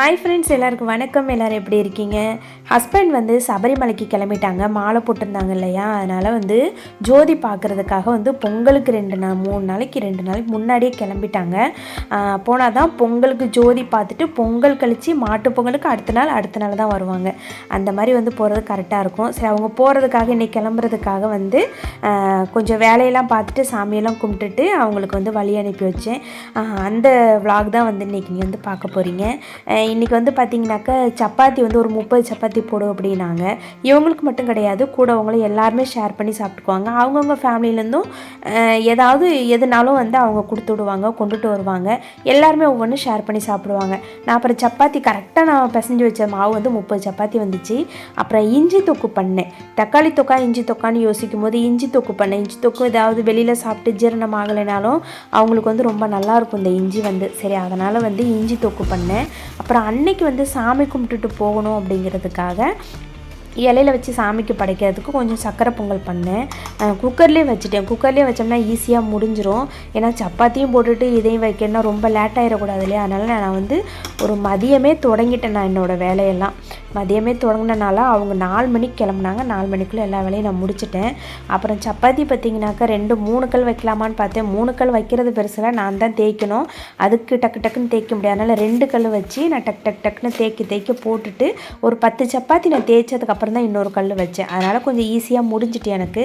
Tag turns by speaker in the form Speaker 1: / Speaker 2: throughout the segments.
Speaker 1: Hi friends எல்லாருக்கும் வணக்கம். எல்லோரும் எப்படி இருக்கீங்க? ஹஸ்பண்ட் வந்து சபரிமலைக்கு கிளம்பிட்டாங்க. மாலை போட்டிருந்தாங்க இல்லையா? அதனால் வந்து ஜோதி பார்க்குறதுக்காக வந்து பொங்கலுக்கு ரெண்டு நாள் மூணு நாளைக்கு ரெண்டு நாளைக்கு முன்னாடியே கிளம்பிட்டாங்க. போனால் தான் பொங்கலுக்கு ஜோதி பார்த்துட்டு பொங்கல் கழித்து மாட்டு பொங்கலுக்கு அடுத்த நாள் அடுத்த நாள் தான் வருவாங்க. அந்த மாதிரி வந்து போகிறது கரெக்டாக இருக்கும். சரி அவங்க போகிறதுக்காக இன்றைக்கி கிளம்புறதுக்காக வந்து கொஞ்சம் வேலையெல்லாம் பார்த்துட்டு சாமியெல்லாம் கும்பிட்டுட்டு அவங்களுக்கு வந்து வழி அனுப்பி வச்சேன். அந்த vlog தான் வந்து இன்றைக்கி நீங்கள் வந்து பார்க்க போகிறீங்க இன்றைக்கி வந்து பார்த்திங்கனாக்கா சப்பாத்தி வந்து ஒரு முப்பது சப்பாத்தி போடும் அப்படின்னாங்க. இவங்களுக்கு மட்டும் கிடையாது கூட அவங்களும் எல்லாருமே ஷேர் பண்ணி சாப்பிட்டுக்குவாங்க. அவங்கவுங்க ஃபேமிலிலேருந்தும் ஏதாவது எதுனாலும் வந்து அவங்க கொடுத்து விடுவாங்க கொண்டுட்டு வருவாங்க. எல்லாருமே ஒவ்வொன்றும் ஷேர் பண்ணி சாப்பிடுவாங்க. நான் அப்புறம் சப்பாத்தி கரெக்டாக நான் பிசைஞ்சு வச்ச மாவு வந்து முப்பது சப்பாத்தி வந்துச்சு. அப்புறம் இஞ்சி தொக்கு பண்ணேன். தக்காளி தொக்கா இஞ்சி தொக்கான்னு யோசிக்கும் போது இஞ்சி தொக்கு பண்ணேன். இஞ்சி தொக்கு ஏதாவது வெளியில் சாப்பிட்டு ஜீரணம் ஆகலைனாலும் அவங்களுக்கு வந்து ரொம்ப நல்லாயிருக்கும் இந்த இஞ்சி வந்து. சரி அதனால் வந்து இஞ்சி தொக்கு பண்ணேன். அப்புறம் அன்னைக்கு வந்து சாமி கும்பிட்டுட்டு போகணும் அப்படிங்கிறதுக்காக இலையில வச்சு சாமிக்கு படைக்கிறதுக்கு கொஞ்சம் சக்கரை பொங்கல் பண்ணேன். குக்கர்லேயே வச்சுட்டேன். குக்கர்லேயே வச்சோம்னா ஈஸியாக முடிஞ்சிரும். ஏன்னா சப்பாத்தியும் போட்டுட்டு இதையும் வைக்கணும்னா ரொம்ப லேட் ஆகிடக்கூடாது இல்லையா? அதனால் நான் வந்து ஒரு மதியமே தொடங்கிட்டேன் நான் என்னோடய வேலையெல்லாம். மதியமே தொடங்கினனால அவங்க நாலு மணிக்கு கிளம்புனாங்க. நாலு மணிக்குள்ளே எல்லா வேலையும் நான் முடிச்சிட்டேன். அப்புறம் சப்பாத்தி பார்த்திங்கனாக்கா ரெண்டு மூணு கல் வைக்கலாமான்னு பார்த்தேன். மூணு கல் வைக்கிறது பெருசில் நான் தான் தேய்க்கணும். அதுக்கு டக்கு டக்குன்னு தேய்க்க முடியாது. அதனால் ரெண்டு கல் வச்சு நான் டக் டக் டக்குன்னு தேய்க்க தேய்க்க போட்டுட்டு ஒரு பத்து சப்பாத்தி நான் தேய்ச்சதுக்கப்புறம் தான் இன்னொரு கல் வச்சேன். அதனால் கொஞ்சம் ஈஸியாக முடிஞ்சிட்டு எனக்கு.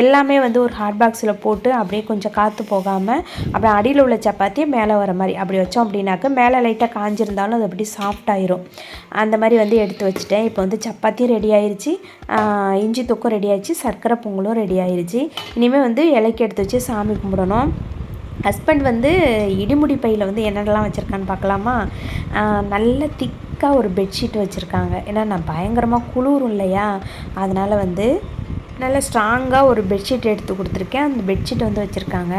Speaker 1: எல்லாமே வந்து ஒரு ஹாட் பாக்ஸில் போட்டு அப்படியே கொஞ்சம் காற்று போகாமல் அப்புறம் அடியில் உள்ள சப்பாத்தியை மேலே வர மாதிரி அப்படி வச்சோம் அப்படின்னாக்க மேலே லைட்டாக காஞ்சிருந்தாலும் அது அப்படி சாஃப்ட் ஆயிரும். அந்த மாதிரி வந்து எடுத்து வச்சுட்டேன். இப்போ வந்து சப்பாத்தியும் ரெடி ஆயிடுச்சு இஞ்சி தொக்கும் ரெடி ஆயிடுச்சு சர்க்கரை பொங்கலும் ரெடி ஆயிடுச்சு இனிமேல் வந்து இலைக்கு எடுத்து வச்சு சாமி கும்பிடணும். ஹஸ்பண்ட் வந்து இடிமுடி பையில் வந்து என்னென்னலாம் வச்சுருக்கான்னு பார்க்கலாமா? நல்ல திக்காக ஒரு பெட்ஷீட் வச்சுருக்காங்க. ஏன்னா நான் பயங்கரமாக குளிரும் இல்லையா? அதனால் வந்து நல்ல ஸ்ட்ராங்காக ஒரு பெட்ஷீட் எடுத்து கொடுத்துருக்கேன். அந்த பெட்ஷீட் வந்து வச்சுருக்காங்க.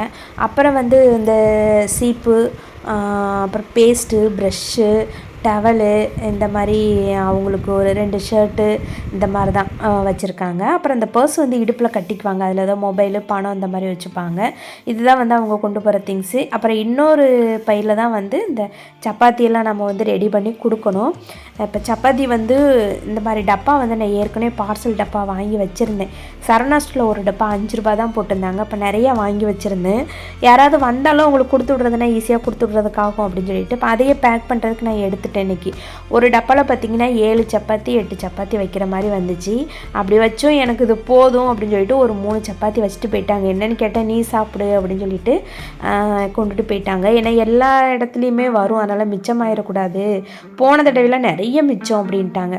Speaker 1: அப்புறம் வந்து இந்த சீப்பு அப்புறம் பேஸ்ட்டு ப்ரெஷ்ஷு டவலு இந்த மாதிரி அவங்களுக்கு ஒரு ரெண்டு ஷர்ட்டு இந்த மாதிரி தான் வச்சுருக்காங்க. அப்புறம் அந்த பர்ஸ் வந்து இடுப்பில் கட்டிக்குவாங்க. அதில் ஏதோ மொபைலு பணம் இந்த மாதிரி வச்சுப்பாங்க. இதுதான் வந்து அவங்க கொண்டு போகிற திங்ஸு அப்புறம் இன்னொரு பையில் தான் வந்து இந்த சப்பாத்தியெல்லாம் நம்ம வந்து ரெடி பண்ணி கொடுக்கணும். இப்போ சப்பாத்தி வந்து இந்த மாதிரி டப்பா வந்து நான் ஏற்கனவே பார்சல் டப்பா வாங்கி வச்சுருந்தேன். சரணாஸ்டில் ஒரு டப்பா அஞ்சு ரூபா தான் போட்டிருந்தாங்க. அப்போ நிறையா வாங்கி வச்சுருந்தேன். யாராவது வந்தாலும் அவங்களுக்கு கொடுத்து விட்றதுனா ஈஸியாக கொடுத்து விட்றதுக்காகும் அப்படின்னு சொல்லிட்டு இப்போ அதையே பேக் பண்ணுறதுக்கு நான் எடுத்து எடுத்துட்டேன் இன்றைக்கி ஒரு டப்பாவில் பார்த்தீங்கன்னா ஏழு சப்பாத்தி எட்டு சப்பாத்தி வைக்கிற மாதிரி வந்துச்சு. அப்படி வச்சும் எனக்கு இது போதும் அப்படின்னு சொல்லிட்டு ஒரு மூணு சப்பாத்தி வச்சுட்டு போயிட்டாங்க. என்னென்னு கேட்டால் நீ சாப்பிடு அப்படின்னு சொல்லிட்டு கொண்டுட்டு போயிட்டாங்க. ஏன்னா எல்லா இடத்துலையுமே வரும். அதனால் மிச்சமாயிடக்கூடாது போன தடவைலாம் நிறைய மிச்சம் அப்படின்ட்டாங்க.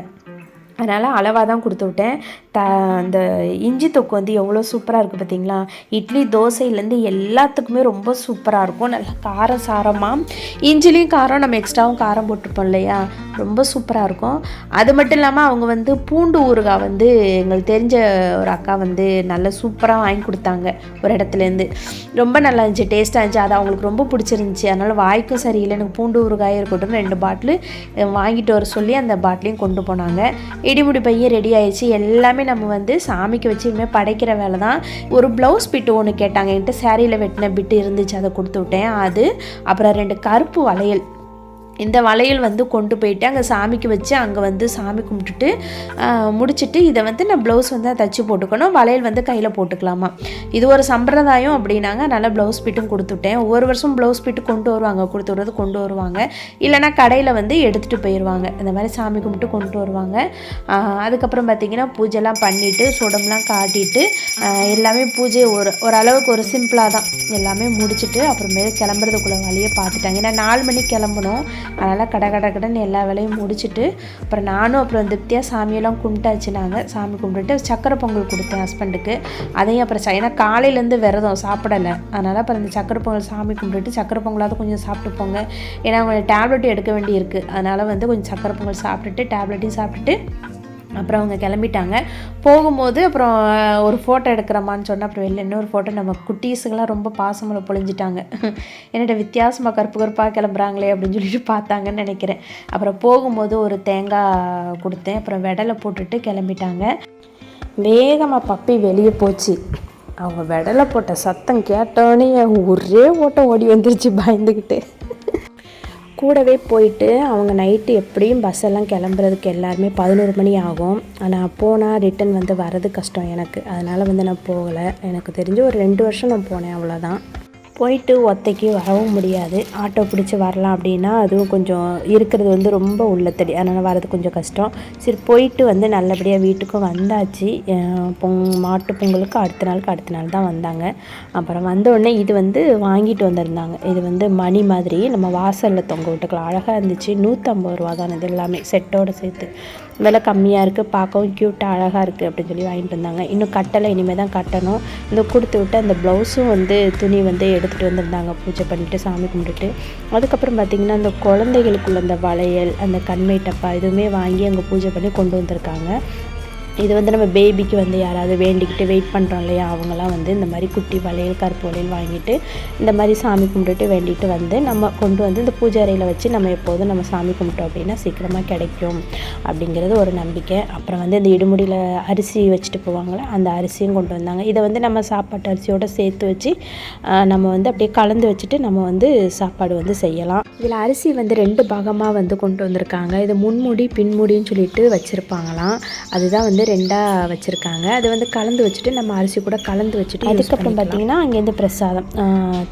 Speaker 1: அதனால் அளவாக தான் கொடுத்து விட்டேன். த அந்த இஞ்சி தொக்கு வந்து எவ்வளோ சூப்பராக இருக்குது பார்த்தீங்களா இட்லி தோசையிலேருந்து எல்லாத்துக்குமே ரொம்ப சூப்பராக இருக்கும். நல்லா காரம் சாரமாக இஞ்சிலையும் காரம் நம்ம எக்ஸ்ட்ராவும் காரம் போட்டிருப்போம் இல்லையா? ரொம்ப சூப்பராக இருக்கும். அது மட்டும் இல்லாமல் அவங்க வந்து பூண்டு ஊறுகாய் வந்து எங்களுக்கு தெரிஞ்ச ஒரு அக்கா வந்து நல்ல சூப்பராக வாங்கி கொடுத்தாங்க ஒரு இடத்துலேருந்து. ரொம்ப நல்லா இருந்துச்சு டேஸ்ட்டாக இருந்துச்சு. அது அவங்களுக்கு ரொம்ப பிடிச்சிருந்துச்சி. அதனால் வாய்க்கும் சரியில்லை. எனக்கு பூண்டு ஊறுகாய் இருக்கட்டும். ரெண்டு பாட்டில் வாங்கிட்டு வர சொல்லி அந்த பாட்டிலையும் கொண்டு போனாங்க. இடிமுடி பையன் ரெடி ஆயிடுச்சு. எல்லாமே நம்ம வந்து சாமிக்கு வச்சு இனிமேல் படைக்கிற வேலை தான். ஒரு ப்ளவுஸ் பிட்டு ஒன்று கேட்டாங்க. என்கிட்ட சேரீயில் வெட்டின பிட்டு இருந்துச்சு. அதை கொடுத்து விட்டேன். அது அப்புறம் ரெண்டு கருப்பு வளையல். இந்த வளையல் வந்து கொண்டு போயிட்டு அங்கே சாமிக்கு வச்சு அங்கே வந்து சாமி கும்பிட்டுட்டு முடிச்சுட்டு இதை வந்து நான் ப்ளவுஸ் வந்து தச்சு போட்டுக்கணும். வளையல் வந்து கையில் போட்டுக்கலாமா? இது ஒரு சம்பிரதாயம் அப்படின்னாங்க. நல்லா ப்ளவுஸ் பிட்டும் கொடுத்துட்டேன். ஒவ்வொரு வருஷம் ப்ளவுஸ் பிட்டு கொண்டு வருவாங்க. கொடுத்து விடுறது கொண்டு வருவாங்க. இல்லைன்னா கடையில் வந்து எடுத்துகிட்டு போயிடுவாங்க இந்த மாதிரி சாமி கும்பிட்டு கொண்டு வருவாங்க. அதுக்கப்புறம் பார்த்திங்கன்னா பூஜைலாம் பண்ணிவிட்டு சுடம்லாம் காட்டிட்டு எல்லாமே பூஜை ஒரு ஓரளவுக்கு ஒரு சிம்பிளாக தான். எல்லாமே முடிச்சுட்டு அப்புறமேல கிளம்புறதுக்குள்ள வழியை பார்த்துட்டாங்க. ஏன்னா நாலு மணிக்கு கிளம்பணும். அதனால் கடை கடை கடன் எல்லா வேலையும் முடிச்சுட்டு அப்புறம் நானும் அப்புறம் திருப்தியாக சாமியெல்லாம் கும்பிட்டாச்சு நாங்கள் சாமி கும்பிட்டுட்டு சக்கரை பொங்கல் கொடுத்தேன் ஹஸ்பண்டுக்கு அதையும் அப்புறம் ஏன்னா காலையிலேருந்து விரதம் சாப்பிடலை. அதனால் அப்புறம் இந்த சக்கரை பொங்கல் சாமி கும்பிட்டுட்டு சக்கரை பொங்கலாவது கொஞ்சம் சாப்பிட்டு போங்க. ஏன்னா அவங்க டேப்லெட் எடுக்க வேண்டி இருக்குது அதனால் வந்து கொஞ்சம் சக்கரை பொங்கல் சாப்பிட்டுட்டு டேப்லெட்டையும் சாப்பிட்டுட்டு அப்புறம் அவங்க கிளம்பிட்டாங்க. போகும்போது அப்புறம் ஒரு ஃபோட்டோ எடுக்கிறமான்னு சொன்னால் அப்புறம் வெளில இன்னொரு ஃபோட்டோ நம்ம குட்டீஸுங்கெல்லாம் ரொம்ப பாசமில் பொழிஞ்சிட்டாங்க. என்னோட வித்தியாசமாக கருப்பு கருப்பாக கிளம்புறாங்களே அப்படின்னு சொல்லிட்டு பார்த்தாங்கன்னு நினைக்கிறேன். அப்புறம் போகும்போது ஒரு தேங்காய் கொடுத்தேன். அப்புறம் வெடலை போட்டுட்டு கிளம்பிட்டாங்க. வேகமாக பப்பி வெளியே போச்சு. அவங்க வெடலை போட்ட சத்தம் கேட்டோன்னே ஒரே ஓட்டம் ஓடி வந்துருச்சு பயந்துக்கிட்டு கூடவே போயிட்டு அவங்க நைட்டு எப்படியும் பஸ் எல்லாம் கிளம்புறதுக்கு எல்லாருமே பதினோரு மணி ஆகும். ஆனால் போனால் ரிட்டன் வந்து வர்றது கஷ்டம் எனக்கு. அதனால் வந்து நான் போகலை. எனக்கு தெரிஞ்சு ஒரு ரெண்டு வருஷம் நான் போனேன் அவ்வளோதான் போயிட்டு ஒத்தைக்கு வரவும் முடியாது. ஆட்டோ பிடிச்சி வரலாம் அப்படின்னா அதுவும் கொஞ்சம் இருக்கிறது வந்து ரொம்ப உள்ளத்தடி அதனால் வரது கொஞ்சம் கஷ்டம். சரி போயிட்டு வந்து நல்லபடியாக வீட்டுக்கும் வந்தாச்சு. பொங் மாட்டு பொங்கலுக்கு அடுத்த நாளுக்கு அடுத்த நாள் தான் வந்தாங்க. அப்புறம் வந்தோடனே இது வந்து வாங்கிட்டு வந்திருந்தாங்க. இது வந்து மணி மாதிரி. நம்ம வாசலில் தொங்க விட்டுக்கலாம். அழகாக இருந்துச்சு. நூற்றம்பது ரூபா தான் இது எல்லாமே. செட்டோடு சேர்த்து. விலை கம்மியாக இருக்குது பார்க்கவும் க்யூட்டாக அழகாக இருக்குது அப்படின்னு சொல்லி வாங்கிட்டு வந்தாங்க. இன்னும் கட்டலை. இனிமேல் தான் கட்டணும். இந்த கொடுத்து விட்டு அந்த ப்ளவுஸும் வந்து துணி வந்து எடுத்துகிட்டு வந்திருந்தாங்க. பூஜை பண்ணிவிட்டு சாமி கும்பிட்டுட்டு. அதுக்கப்புறம் பார்த்திங்கன்னா அந்த குழந்தைகளுக்குள்ள அந்த வளையல் அந்த கண்மை டப்பா இதுவுமே வாங்கி அங்கே பூஜை பண்ணி கொண்டு வந்திருக்காங்க. இது வந்து நம்ம பேபிக்கு வந்து யாராவது வேண்டிக்கிட்டு வெயிட் பண்ணுறோம் இல்லையா? அவங்களாம் வந்து இந்த மாதிரி குட்டி வளையல் கருப்பு வளையல் வாங்கிட்டு இந்த மாதிரி சாமி கும்பிட்டுட்டு வேண்டிட்டு வந்து நம்ம கொண்டு வந்து இந்த பூஜை அறையில் வச்சு நம்ம எப்போதும் நம்ம சாமி கும்பிட்டோம் அப்படின்னா சீக்கிரமாக கிடைக்கும் அப்படிங்கிறது ஒரு நம்பிக்கை. அப்புறம் வந்து இந்த இடுமுடியில் அரிசி வச்சுட்டு போவாங்களே அந்த அரிசியும் கொண்டு வந்தாங்க. இதை வந்து நம்ம சாப்பாட்டு அரிசியோடு சேர்த்து வச்சு நம்ம வந்து அப்படியே கலந்து வச்சுட்டு நம்ம வந்து சாப்பாடு வந்து செய்யலாம். இதில் அரிசி வந்து ரெண்டு பாகமாக வந்து கொண்டு வந்திருக்காங்க. இது முன்முடி பின்முடின்னு சொல்லிட்டு வச்சுருப்பாங்களாம். அதுதான் வந்து ரெண்டாக வச்சுருக்காங்க. அது வந்து கலந்து வச்சுட்டு நம்ம அரிசி கூட கலந்து வச்சுட்டு அதுக்கப்புறம் பார்த்தீங்கன்னா அங்கேருந்து பிரசாதம்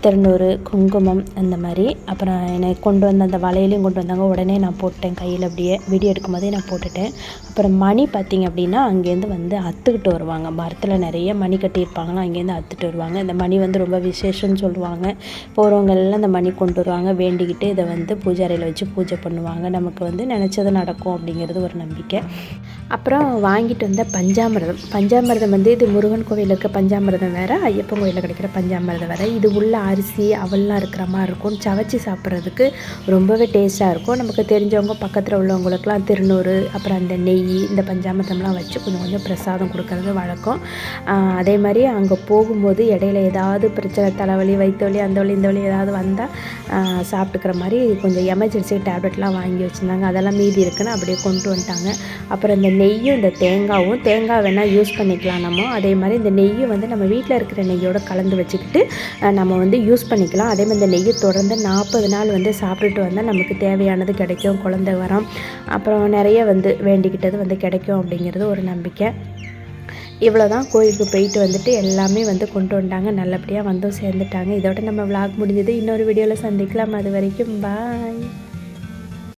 Speaker 1: திருநூறு குங்குமம் அந்த மாதிரி. அப்புறம் எனக்கு கொண்டு வந்த அந்த வளையலையும் கொண்டு வந்தாங்க. உடனே நான் போட்டேன் கையில். அப்படியே வீடியோ எடுக்கும் போதே நான் போட்டுட்டேன். அப்புறம் மணி பார்த்தீங்க அப்படின்னா அங்கேருந்து வந்து அத்துக்கிட்டு வருவாங்க. மரத்தில் நிறைய மணி கட்டியிருப்பாங்களா அங்கேருந்து அத்துட்டு வருவாங்க. இந்த மணி வந்து ரொம்ப விசேஷம்னு சொல்லுவாங்க. போகிறவங்க எல்லாம் இந்த மணி கொண்டு வருவாங்க. வேண்டிக்கிட்டு இதை வந்து பூஜை அறையில் வச்சு பூஜை பண்ணுவாங்க. நமக்கு வந்து நினச்சது நடக்கும் அப்படிங்கிறது ஒரு நம்பிக்கை. அப்புறம் வாங்கிட்டு இருந்த பஞ்சாமிரதம். பஞ்சாமிரதம் வந்து இது முருகன் கோவிலில் இருக்க பஞ்சாமிரதம் வேறு ஐயப்பன் கோயிலில் கிடைக்கிற பஞ்சாமிரதம் வேறு. இது உள்ள அரிசி அவல்லாம் இருக்கிற மாதிரி இருக்கும். சவைச்சி சாப்பிட்றதுக்கு ரொம்பவே டேஸ்ட்டாக இருக்கும். நமக்கு தெரிஞ்சவங்க பக்கத்தில் உள்ளவங்களுக்குலாம் திருநூறு அப்புறம் அந்த நெய் இந்த பஞ்சாமிரதம்லாம் வச்சு கொஞ்சம் கொஞ்சம் பிரசாதம் கொடுக்கறது வழக்கம். அதே மாதிரி அங்கே போகும்போது இடையில ஏதாவது பிரச்சனை தலைவலி வயிற்று வலி அந்த வலி இந்த வலி ஏதாவது வந்தால் சாப்பிட்டுக்கிற மாதிரி கொஞ்சம் எமர்ஜென்சி டேப்லெட்லாம் வாங்கி வச்சுருந்தாங்க. அதெல்லாம் மீதி இருக்குன்னு அப்படியே கொண்டு வந்துட்டாங்க. அப்புறம் இந்த நெய்யும் இந்த தேங்காய் தேங்காவும் தேங்காய் வேணால் யூஸ் பண்ணிக்கலாம் நம்ம. அதே மாதிரி இந்த நெய்யும் வந்து நம்ம வீட்டில் இருக்கிற நெய்யோட கலந்து வச்சுக்கிட்டு நம்ம வந்து யூஸ் பண்ணிக்கலாம். அதே மாதிரி இந்த நெய்யை தொடர்ந்து நாற்பது நாள் வந்து சாப்பிட்டுட்டு வந்தால் நமக்கு தேவையானது கிடைக்கும். குழந்தை வரம் அப்புறம் நிறைய வந்து வேண்டிக்கிட்டது வந்து கிடைக்கும் அப்படிங்கிறது ஒரு நம்பிக்கை. இவ்வளோ தான் கோயிலுக்கு போயிட்டு வந்துட்டு எல்லாமே வந்து கொண்டு வந்துட்டாங்க நல்லபடியாக வந்தும் சேர்ந்துட்டாங்க. இதோட நம்ம விளாக் முடிஞ்சது. இன்னொரு வீடியோவில் சந்திக்கலாம். அது வரைக்கும் பாய்